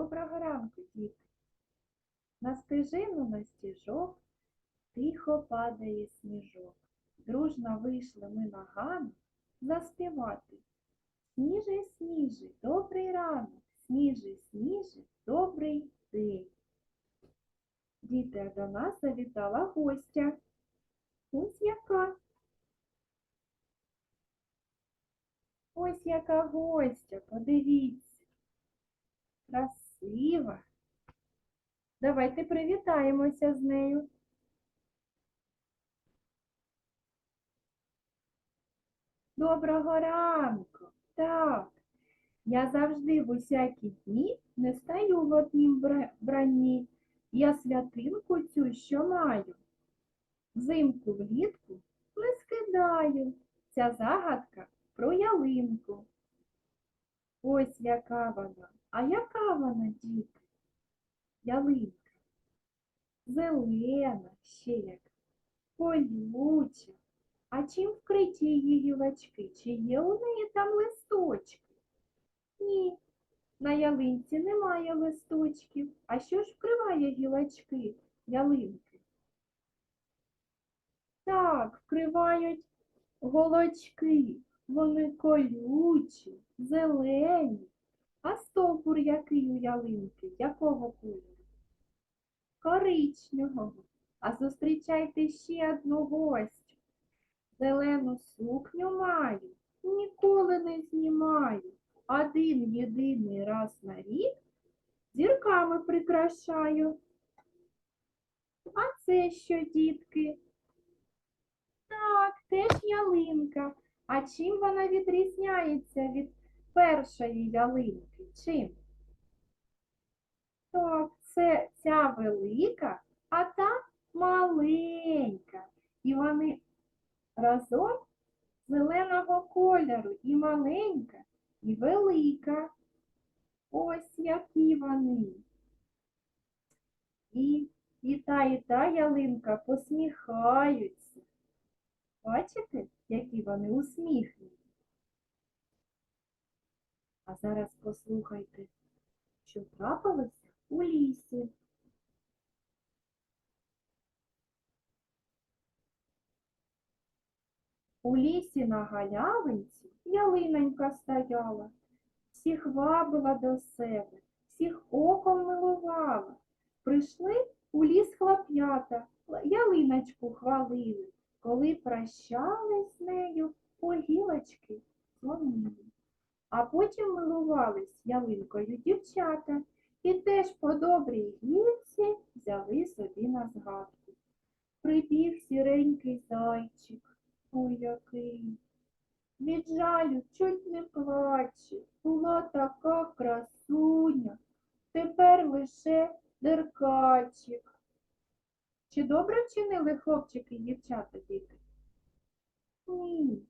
Доброго ранку, діти. На стежину на стіжок тихо падає сніжок. Дружно вийшли ми на гану заспівати. Сніже, сніже, добрий ранок, сніже, сніже, добрий день. Діти, до нас завітала гостя. Ось яка. Ось яка гостя, подивіться. Красива. Давайте привітаємося з нею. Доброго ранку. Так, я завжди в усякі дні не стаю в однім бранні. Я святинку цю, що маю. Взимку влітку не скидаю. Ця загадка про ялинку. Ось яка вона. А яка вона, діти? Ялинка. Зелена, ще яка, колюча. А чим вкриті її гілочки? Чи є у неї там листочки? Ні, на ялинці немає листочків. А що ж вкриває гілочки ялинки? Так, вкривають голочки. Вони колючі, зелені. А стовбур який у ялинки? Якого кольору? Коричневого. А зустрічайте ще одну гостю. Зелену сукню маю, ніколи не знімаю. Один єдиний раз на рік зірками прикрашаю. А це що, дітки? Так, теж ялинка. А чим вона відрізняється від першої ялинки? Чим? Так, це ця велика, а та маленька. І вони разом зеленого кольору і маленька, і велика. Ось які вони. І, і та, і та ялинка посміхаються. Бачите, які вони усміхнені? А зараз послухайте, що трапилося у лісі. У лісі на галявинці ялинонька стояла, всіх вабила до себе, всіх оком милувала. Прийшли у ліс хлоп'ята, ялиночку хвалили, коли прощались з нею, по гілочки зломили. А потім милувались ялинкою дівчата і теж по добрій гілці взяли собі на згадку. Прибіг сіренький зайчик, ой який. Від жалю чуть не плаче, була така красуня, тепер лише деркачик. Чи добре вчинили хлопчики і дівчата діти? Ні.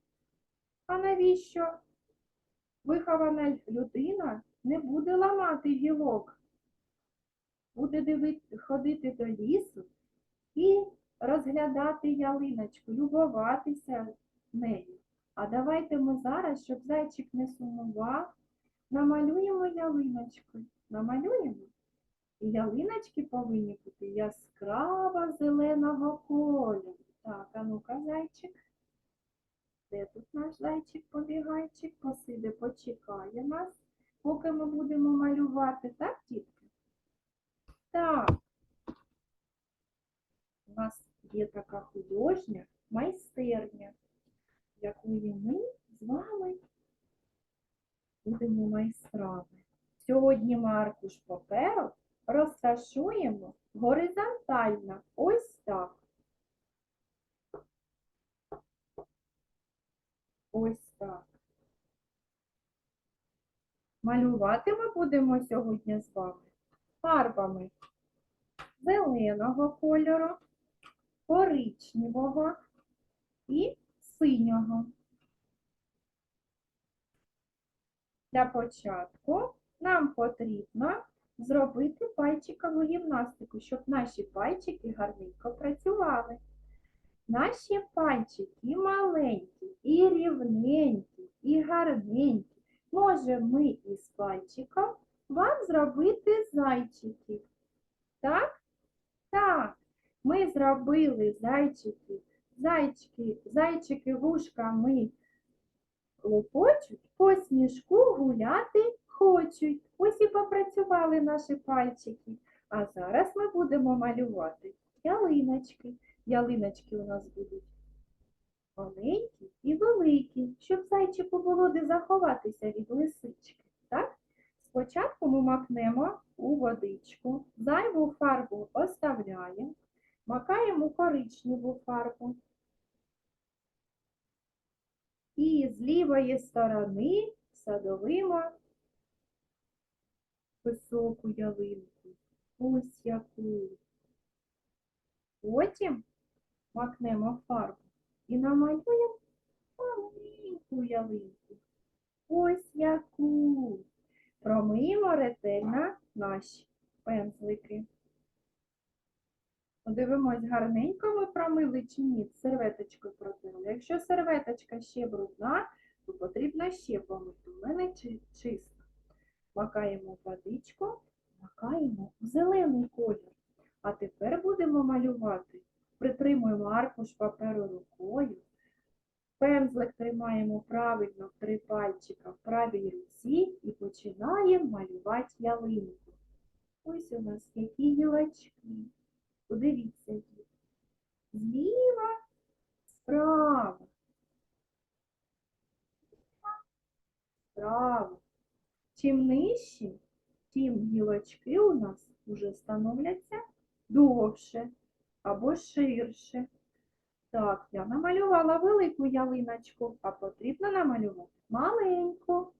А навіщо вихована людина не буде ламати гілок? Буде дивити, ходити до лісу і розглядати ялиночку, любуватися нею. А давайте ми зараз, щоб зайчик не сумував, намалюємо ялиночку. Намалюємо. І ялиночки повинні бути яскраво зеленого кольору. Так, а ну-ка, зайчик. Де тут наш зайчик побігайчик? Посиде, почекає нас, поки ми будемо малювати, так, дітки? Так. У нас є така художня майстерня, якої ми з вами будемо майстрами. Сьогодні ми аркуш паперу розташуємо горизонтально. Ось так. Малювати ми будемо сьогодні з вами фарбами зеленого кольору, коричневого і синього. Для початку нам потрібно зробити пальчикову гімнастику, щоб наші пальчики гарненько працювали. Наші пальчики маленькі, і рівненькі, і гарненькі. Може, ми із пальчиком вам зробити зайчиків. Так? Так. Ми зробили зайчики. Зайчики, зайчики вушками лопочуть, по сніжку гуляти хочуть. Ось і попрацювали наші пальчики. А зараз ми будемо малювати ялиночки. Ялиночки у нас будуть маленькі і великі, щоб зайчику було де заховатися від лисички. Так? Спочатку ми макнемо у водичку, зайву фарбу оставляємо, макаємо коричневу фарбу. І з лівої сторони садовимо високу ялинку. Ось яку. Потім макнемо фарбу і намалюємо маленьку ялинку. Ось яку. Промиємо ретельно наші пензлики. Подивимось, гарненько ми промили чи ні, серветочкою протерли. Якщо серветочка ще брудна, то потрібно ще помити. У мене чи- чисто. Макаємо водичку, макаємо в зелений колір. А тепер будемо малювати. Притримуємо аркуш паперу рукою. Пензлик тримаємо правильно три пальчика в правій руці і починаємо малювати ялинку. Ось у нас які гілочки. Подивіться їх. Зліва, справа. Справа. Чим нижче, тим гілочки у нас вже становляться довше або ширше. Так, я намалювала велику ялиночку, а потрібно намалювати маленьку.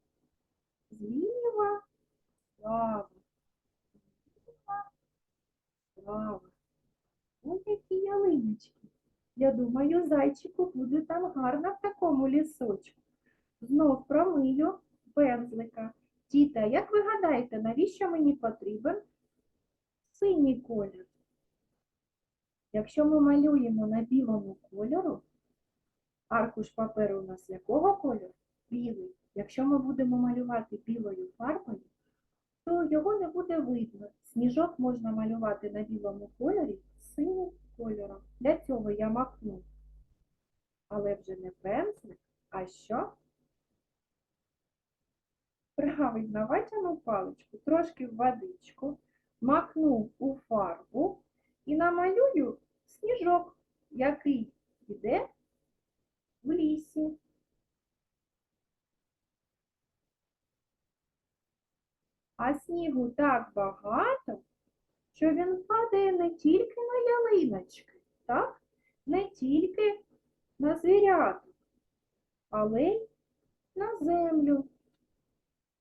Зліва, справа. Зліва, справа. Ось які ялиночки. Я думаю, зайчику буде там гарно в такому лісочку. Знов промию пензлика. Діта, як ви гадаєте, навіщо мені потрібен синій колір? Якщо ми малюємо на білому кольору, аркуш паперу у нас якого кольору? Білий. Якщо ми будемо малювати білою фарбою, то його не буде видно. Сніжок можна малювати на білому кольорі синім кольором. Для цього я макну. Але вже не пензлик, а що? Правильно, ватяну паличку, трошки в водичку, макну у фарбу і намалюю сніжок, який йде в лісі. А снігу так багато, що він падає не тільки на ялиночки, так? не тільки на звіряток, але й на землю.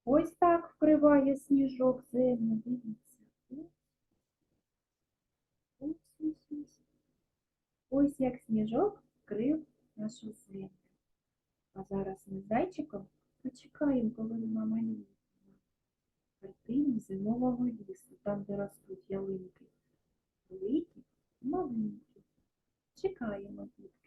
Ось так вкриває сніжок землю. Дивіться. Ось, як сніжок вкрив нашу землю. А зараз ми з зайчиком почекаємо, коли вона малює. Картину зимового лісу, там, де ростуть ялинки. Великі маленькі. Чекаємо їх.